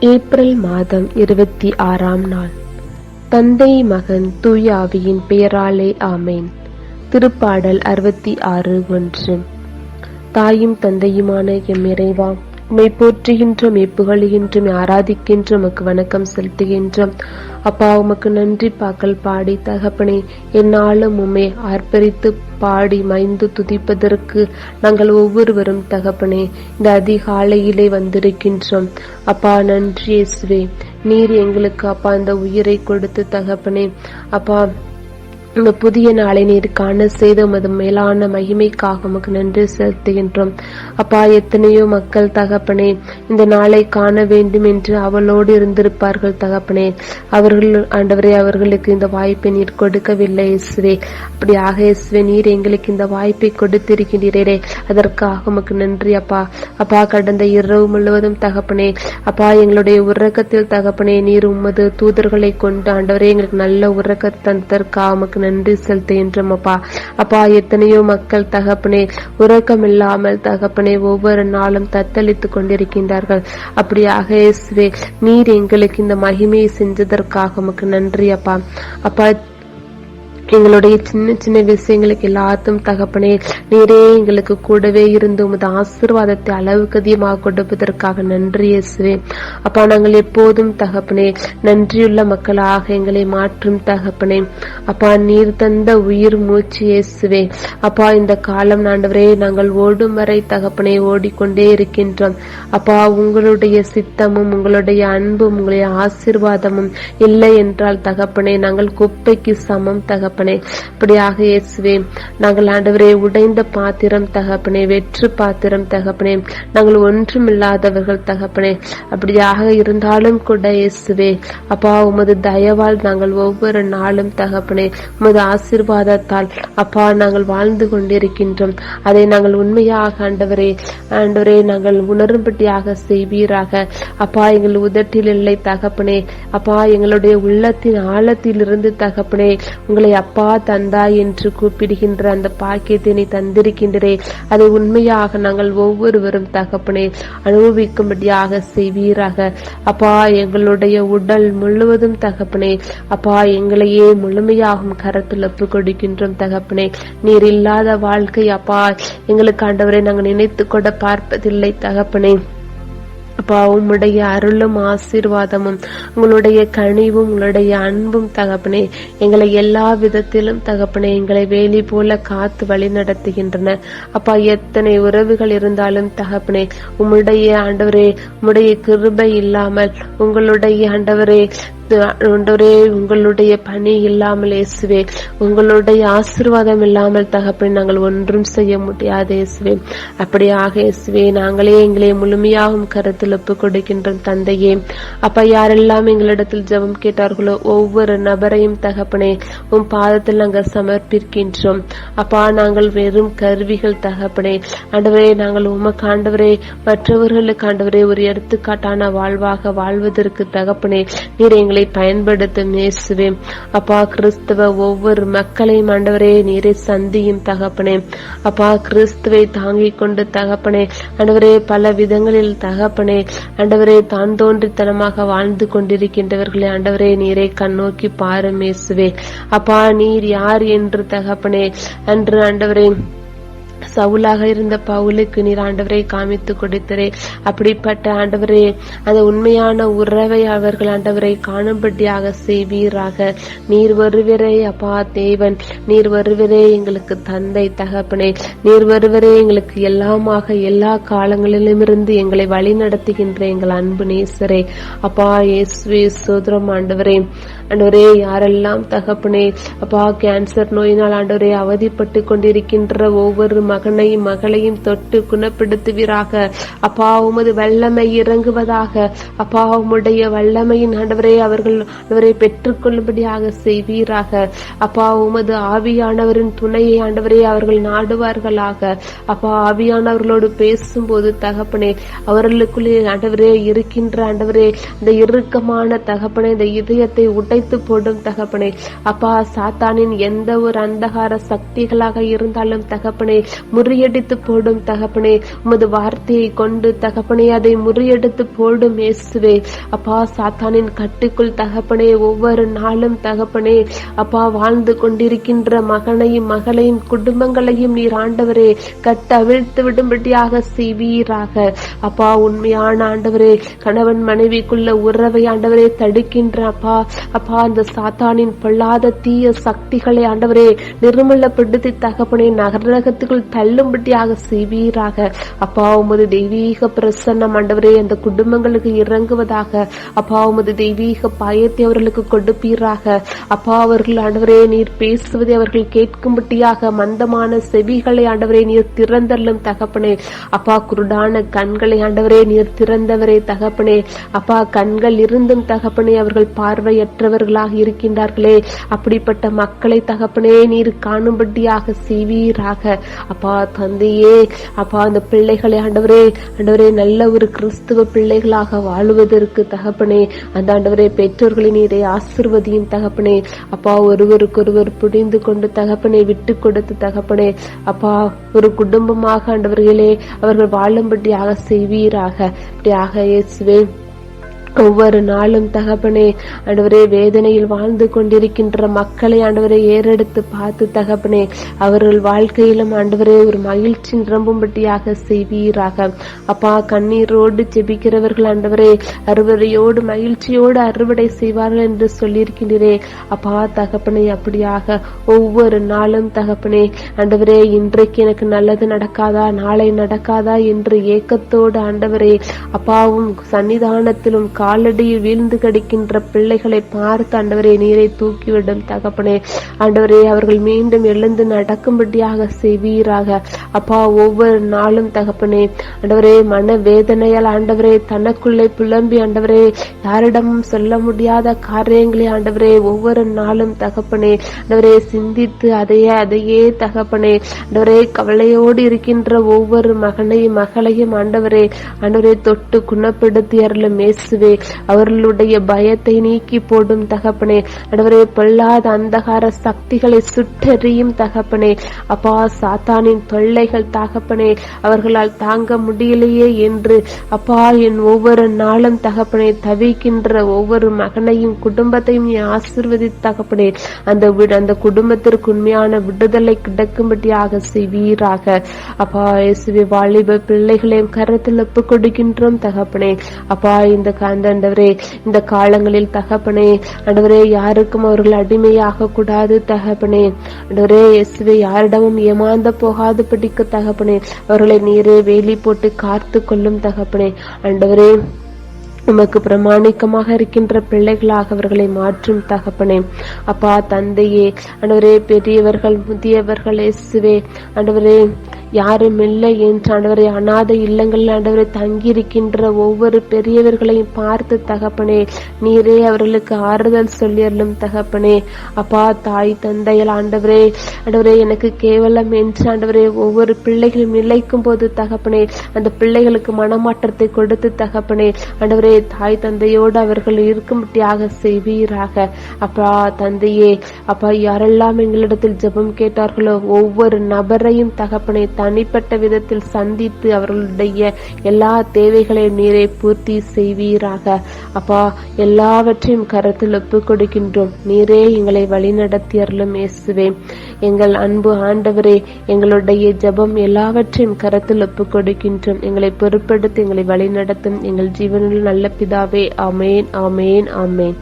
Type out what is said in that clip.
April மாதம் இருபத்தி ஆறாம் நாள். தந்தை மகன் தூய ஆவியின் பெயராலே ஆமேன். திருப்பாடல் அறுபத்தி ஆறு ஒன்று. தாயும் தந்தையுமான எம் இறைவா உம்மை போற்றுகின்றோம் இப்புகழுகின்றோம் ஆராதிக்கின்றோம் உமக்கு வணக்கம் செலுத்துகின்றோம். அப்பா உமக்கு நன்றி பாக்கல் பாடி தகப்பனே என்னாலும் உம்மை ஆர்ப்பரித்து பாடி மைந்து துதிப்பதற்கு நாங்கள் ஒவ்வொருவரும் தகப்பனே இந்த அதிகாலையிலே வந்திருக்கின்றோம். அப்பா நன்றி இயேசுவே. நீர் எங்களுக்கு அப்பா இந்த உயிரை கொடுத்து தகப்பனே அப்பா இந்த புதிய நாளை நீர் காண செய்த உமது மேலான மகிமைக்காக உமக்கு நன்றி செலுத்துகின்றோம். அப்பா எத்தனையோ மக்கள் தகப்பனே இந்த நாளை காண வேண்டும் என்று அவளோடு இருந்திருப்பார்கள் தகப்பனே. அவர்கள் ஆண்டவரே அவர்களுக்கு இந்த வாய்ப்பை நீர் கொடுக்கவில்லை இஸ்வே அப்படியாக இஸ்வே நீர் எங்களுக்கு இந்த வாய்ப்பை கொடுத்திருக்கின்றீரே அதற்காக உமக்கு நன்றி அப்பா. அப்பா கடந்த இரவு முழுவதும் தகப்பனே அப்பா எங்களுடைய உறக்கத்தில் தகப்பனே நீர் உமது தூதர்களை கொண்டு ஆண்டவரே எங்களுக்கு நல்ல உறக்க தந்ததற்காக உமக்கு நன்றி செலுத்துகின்றோம் அப்பா. அப்பா எத்தனையோ மக்கள் தகப்பனே உறக்கம் இல்லாமல் தகப்பனே ஒவ்வொரு நாளும் தத்தளித்துக் கொண்டிருக்கின்றார்கள். அப்படியாக இயேசுவே நீர் எங்களுக்கு இந்த மகிமையை செஞ்சதற்காக உமக்கு நன்றி அப்பா. அப்பா எங்களுடைய சின்ன சின்ன விஷயங்களுக்கு எல்லாத்தும் தகப்பனே நீரே எங்களுக்கு கூடவே இருந்து உமது ஆசீர்வாதத்தை அளவுக்கு அதிகமாக கொடுப்பதற்காக நன்றி இயேசுவே. அப்பா நாங்கள் எப்போதும் தகப்பனே நன்றியுள்ள மக்களாக எங்களை மாற்றும் தகப்பனே. அப்பா நீர் தந்த உயிர் மூச்சு இயேசுவே. அப்பா இந்த காலம் ஆண்டவரே நாங்கள் ஓடும் வரை தகப்பனை ஓடிக்கொண்டே இருக்கின்றோம். அப்பா உங்களுடைய சித்தமும் உங்களுடைய அன்பும் உங்களுடைய ஆசீர்வாதமும் இல்லை என்றால் தகப்பனே நாங்கள் குப்பைக்கு சமம் தகப்பனே. இப்படியாக இயேசுவே நாங்கள் ஆண்டவரே உடைந்த பாத்திரம் தகப்பனே வெற்று பாத்திரம் தகப்பனே. நாங்கள் ஒன்றுமில்லாதவர்கள் தகப்பனே. அப்படியாக இருந்தாலும் கூட இயேசுவே அப்பா உமது தயவால் நாங்கள் ஒவ்வொரு நாளும் தகப்பனே உமது ஆசிர்வாதத்தால் அப்பா நாங்கள் வாழ்ந்து கொண்டிருக்கின்றோம். அதை நாங்கள் உண்மையாக ஆண்டவரே ஆண்டவரே நாங்கள் உணரும்படியாக செய்வீராக. அப்பா எங்கள் உதட்டில் இல்லை தகப்பனே. அப்பா எங்களுடைய உள்ளத்தின் ஆழத்திலிருந்து தகப்பனே உங்களை அப்பா அப்பா தந்தா என்று கூப்பிடுகின்ற அந்த பாக்கியத்தினை தந்திருக்கின்றே அதை உண்மையாக நாங்கள் ஒவ்வொருவரும் தகப்பனே அனுபவிக்கும்படியாக செய்வீராக. அப்பா எங்களுடைய உடல் முழுவதும் தகப்பனே அப்பா எங்களையே முழுமையாகும் கரத்தில் ஒப்பு கொடுக்கின்றோம் தகப்பனே. நீர் இல்லாத வாழ்க்கை அப்பா எங்களுக்கு ஆண்டவரை நாங்கள் நினைத்து கூட பார்ப்பதில்லை தகப்பனே. அப்பா உம்முடைய அருளும் ஆசீர்வாதமும் உங்களுடைய கனிவும் உங்களுடைய அன்பும் தகப்பனே எங்களை எல்லா விதத்திலும் தகப்பனே எங்களை வேலி போல காத்து வழி நடத்துகின்றன. அப்பா எத்தனை உறவுகள் இருந்தாலும் தகப்பனே உம்முடைய ஆண்டவரே உம்முடைய கிருபை இல்லாமல் உங்களுடைய ஆண்டவரே ஆண்டவரே உங்களுடைய பணி இல்லாமல் இயேசுவே உங்களுடைய ஆசிர்வாதம் இல்லாமல் தகப்பன் நாங்கள் ஒன்றும் செய்ய முடியாது இயேசுவே. அப்படியாக இயேசுவே நாங்களே எங்களை முழுமையாகவும் கருத்தில் ஒப்பு கொடுக்கின்றோம் தந்தையே. அப்ப யாரெல்லாம் எங்களிடத்தில் ஜெபம் கேட்டார்களோ ஒவ்வொரு நபரையும் தகப்பனே உன் பாதத்தில் நாங்கள் சமர்ப்பிக்கின்றோம். அப்பா நாங்கள் வெறும் கருவிகள் தகப்பனே. ஆண்டவரே நாங்கள் உமக்கு ஆண்டவரே மற்றவர்களுக்கு ஆண்டவரே ஒரு எடுத்துக்காட்டான வாழ்வாக வாழ்வதற்கு தகப்பனே நீர் எங்களை எங்களை பயன்படுத்தும் இயேசுவே. அப்பா கிறிஸ்துவ ஒவ்வொரு மக்களையும் ஆண்டவரே நீரை சந்தியும் தகப்பனே. அப்பா கிறிஸ்துவை தாங்கிக் கொண்டு தகப்பனே. ஆண்டவரே பல விதங்களில் தகப்பனே. ஆண்டவரே தான் தோன்றித்தனமாக வாழ்ந்து கொண்டிருக்கின்றவர்களே ஆண்டவரே நீரை கண்ணோக்கி பாரும் இயேசுவே. அப்பா நீர் யார் என்று தகப்பனே? அன்று ஆண்டவரே சவுலாக இருந்த பவுலுக்கு நீர் ஆண்டவரை காமித்து கொடுத்தரே. அப்படிப்பட்ட ஆண்டவரே அந்த உண்மையான உறவை அவர்கள் ஆண்டவரை காணும்படியாக செய்வீராக. நீர் வருவரே அப்பா தேவன். நீர் வருவரே எங்களுக்கு தந்தை தகப்பனே. நீர் வருவரே எங்களுக்கு எல்லாமாக எல்லா காலங்களிலும் இருந்து எங்களை வழி நடத்துகின்ற எங்கள் அன்பு நேசரே. அப்பா இயேசுவே சோதரம் ஆண்டவரே. ஆண்டவரே யாரெல்லாம் தகப்பனே அப்பா கேன்சர் நோயினால் ஆண்டவரே அவதிப்பட்டு கொண்டிருக்கின்ற ஒவ்வொரு மகனையும் மகளையும் தொட்டு குணப்படுத்துவீராக. அப்பா உமது வல்லமை இறங்குவதாக. அப்பா உம்முடைய வல்லமையின் ஆண்டவரே அவர்கள் அவரை பெற்றுக்கொள்ளும்படியாக செய்வீராக. அப்பா உமது ஆவியானவரின் துணையை ஆண்டவரே அவர்கள் நாடுவார்களாக. அப்பா ஆவியானவர்களோடு பேசும்போது தகப்பனே அவர்களுக்குள்ளே ஆண்டவரே இருக்கின்ற ஆண்டவரே இந்த இறுக்கமான தகப்பனே இந்த இதயத்தை உடை உடைத்து போடும் தகப்பனே. அப்பா சாத்தானின் எந்த ஒரு அந்தகார சக்திகளாக இருந்தாலும் தகப்பனே முறியடித்து போடும் தகப்பனே. உமது வார்த்தையை கொண்டு தகப்பனே அதை முறியடித்து போடும் இயேசுவே. அப்பா சாத்தானின் கட்டுக்குள் தகப்பனே ஒவ்வொரு நாளும் தகப்பனே அப்பா வாழ்ந்து கொண்டிருக்கின்ற மகனையும் மகளையும் குடும்பங்களையும் நீர் ஆண்டவரே கட்டவிழ்த்து விடும்படியாக செய்வீராக. அப்பா உண்மையான ஆண்டவரே கணவன் மனைவிக்குள்ள உறவை ஆண்டவரே தடுக்கின்ற அப்பா. அப்பா அப்பா அந்த சாத்தானின் பொல்லாத தீய சக்திகளை ஆண்டவரே நிர்மலப்படுத்தி தகப்பனே நகரகத்துக்குள் தள்ளும்படியாக செய்வீராக. அப்பா உமது தெய்வீக பிரசன்னம் ஆண்டவரே அந்த குடும்பங்களுக்கு இறங்குவதாக. அப்பா உமது தெய்வீக பயத்தை அவர்களுக்கு கொடுப்பீராக. அப்பா அவர்கள் ஆண்டவரே நீர் பேசுவதை அவர்கள் கேட்கும்படியாக மந்தமான செவிகளை ஆண்டவரே நீர் திறந்தள்ளும் தகப்பனே. அப்பா குருடான கண்களை ஆண்டவரே நீர் திறந்தவரே தகப்பனே. அப்பா கண்கள் இருந்தும் தகப்பனே அவர்கள் பார்வையற்றவர் உள்ளவர்களாக இருக்கின்றார்களே. அப்படிப்பட்ட மக்களை தகப்பனே நீர் காணும்படியாக செய்வீராக. அப்பா தந்தையே அப்பா அந்த பிள்ளைகளை ஆண்டவரே ஆண்டவரே நல்ல ஒரு கிறிஸ்துவ பிள்ளைகளாக வாழுவதற்கு தகப்பனே அந்த ஆண்டவரே பெற்றோர்களை நீரை ஆசிர்வதியும் தகப்பனே. அப்பா ஒருவருக்கொருவர் புரிந்து கொண்டு தகப்பனை விட்டு கொடுத்து தகப்பனே அப்பா ஒரு குடும்பமாக ஆண்டவர்களே அவர்கள் வாழும்படியாக செய்வீராக. இப்படியாக இயேசுவே ஒவ்வொரு நாளும் தகப்பனே ஆண்டவரே வேதனையில் வாழ்ந்து கொண்டிருக்கின்ற மக்களை ஆண்டவரை ஏறெடுத்து பார்த்து தகப்பனே அவர்கள் வாழ்க்கையிலும் ஆண்டவரே ஒரு மகிழ்ச்சி நிரம்பும்படியாக செய்வீராக. அப்பா கண்ணீரோடு ஜெபிக்கிறவர்கள் ஆண்டவரே அறுவடையோடு மகிழ்ச்சியோடு அறுவடை செய்வார்கள் என்று சொல்லியிருக்கின்றே அப்பா தகப்பனே அப்படியாக ஒவ்வொரு நாளும் தகப்பனே ஆண்டவரே இன்றைக்கு எனக்கு நல்லது நடக்காதா நாளை நடக்காதா என்று ஏக்கத்தோடு ஆண்டவரே அப்பாவும் சன்னிதானத்திலும் காலடியில் வீழ்ந்து கிடக்கின்ற பிள்ளைகளை பார்த்து ஆண்டவரே நீரை தூக்கிவிடும் தகப்பனே. ஆண்டவரே அவர்கள் மீண்டும் எழுந்து நடக்கும்படியாக செய்வீராக. அப்பா ஒவ்வொரு நாளும் தகப்பனே. ஆண்டவரே மன வேதனையால் ஆண்டவரே தனக்குள்ளே புலம்பி ஆண்டவரே யாரிடமும் சொல்ல முடியாத காரியங்களை ஆண்டவரே ஒவ்வொரு நாளும் தகப்பனே. ஆண்டவரே சிந்தித்து அதையே அதையே தகப்பனே. ஆண்டவரே கவலையோடு இருக்கின்ற ஒவ்வொரு மகனையும் மகளையும் ஆண்டவரே ஆண்டவரே தொட்டு குணப்படுத்தி அருளும் இயேசுவே. அவர்களுடைய பயத்தை நீக்கி போடும் தகப்பனே. ஆண்டவரே பொல்லாத அந்தகார சக்திகளை சுட்டெறியும் தகப்பனே. அப்பா சாத்தானின் தொல்லைகள் தகப்பனே அவர்களால் தாங்க முடியலையே என்று அப்பா என் ஒவ்வொரு நாளும் தகப்பனே தவிக்கின்ற ஒவ்வொரு மகனையும் குடும்பத்தையும் நீ ஆசிர்வதி தகப்பனே. அந்த அந்த குடும்பத்திற்கு உண்மையான விடுதலை கிடைக்கும்படியாக செய்வீராக. அப்பா இயேசுவை வாலிப பிள்ளைகளையும் கரத்தில் ஒப்பு கொடுக்கின்றோம் தகப்பனே. அப்பா இந்த அந்த ஆண்டவரே இந்த காலங்களில் தகப்பனே ஆண்டவரே யாருக்கும் அவர்கள் அடிமையாக கூடாது தகப்பனே. ஆண்டவரே இயேசுவே யாரிடமும் ஏமாந்த போகாது பிடிக்க தகப்பனே அவர்களை நீரே வேலி போட்டு காத்து கொள்ளும் தகப்பனே. ஆண்டவரே உமக்கு பிரமாணிக்கமாக இருக்கின்ற பிள்ளைகளாக அவர்களை மாற்றும் தகப்பனே. அப்பா தந்தையே ஆண்டவரே பெரியவர்கள் முதியவர்கள் இயேசுவே ஆண்டவரே யாரும் இல்லை என்று ஆண்டவரே. அநாத இல்லங்களில் ஆண்டவரை தங்கியிருக்கின்ற ஒவ்வொரு பெரியவர்களையும் பார்த்து தகப்பனே நீரே அவர்களுக்கு ஆறுதல் சொல்லியறலும் தகப்பனே. அப்பா தாய் தந்தையில் ஆண்டவரே ஆண்டவரே எனக்கு கேவலம் என்று ஆண்டவரே ஒவ்வொரு பிள்ளைகளும் நிலைக்கும் போது தகப்பனே அந்த பிள்ளைகளுக்கு மனமாற்றத்தை கொடுத்து தகப்பனே ஆண்டவரே தாய் தந்தையோடு அவர்கள் இருக்கும்படியாக செய்வீராக. அப்பா தந்தையே அப்பா யாரெல்லாம் எங்களிடத்தில் ஜெபம் கேட்டார்களோ ஒவ்வொரு நபரையும் தகப்பனே தனிப்பட்ட விதத்தில் சந்தித்து அவர்களுடைய எல்லா தேவைகளையும் நீரை பூர்த்தி செய்வீராக. அப்பா எல்லாவற்றையும் கருத்தில் ஒப்புக் கொடுக்கின்றோம். நீரே எங்களை வழிநடத்தி அருளும் இயேசுவே. எங்கள் அன்பு ஆண்டவரே எங்களுடைய ஜெபம் எல்லாவற்றையும் கருத்தில் ஒப்புக் கொடுக்கின்றோம். எங்களை பொறுப்படுத்தி எங்களை வழிநடத்தும். எங்கள் ஜீவனில் நல்ல பிதாவே ஆமேன் ஆமேன் ஆமேன்.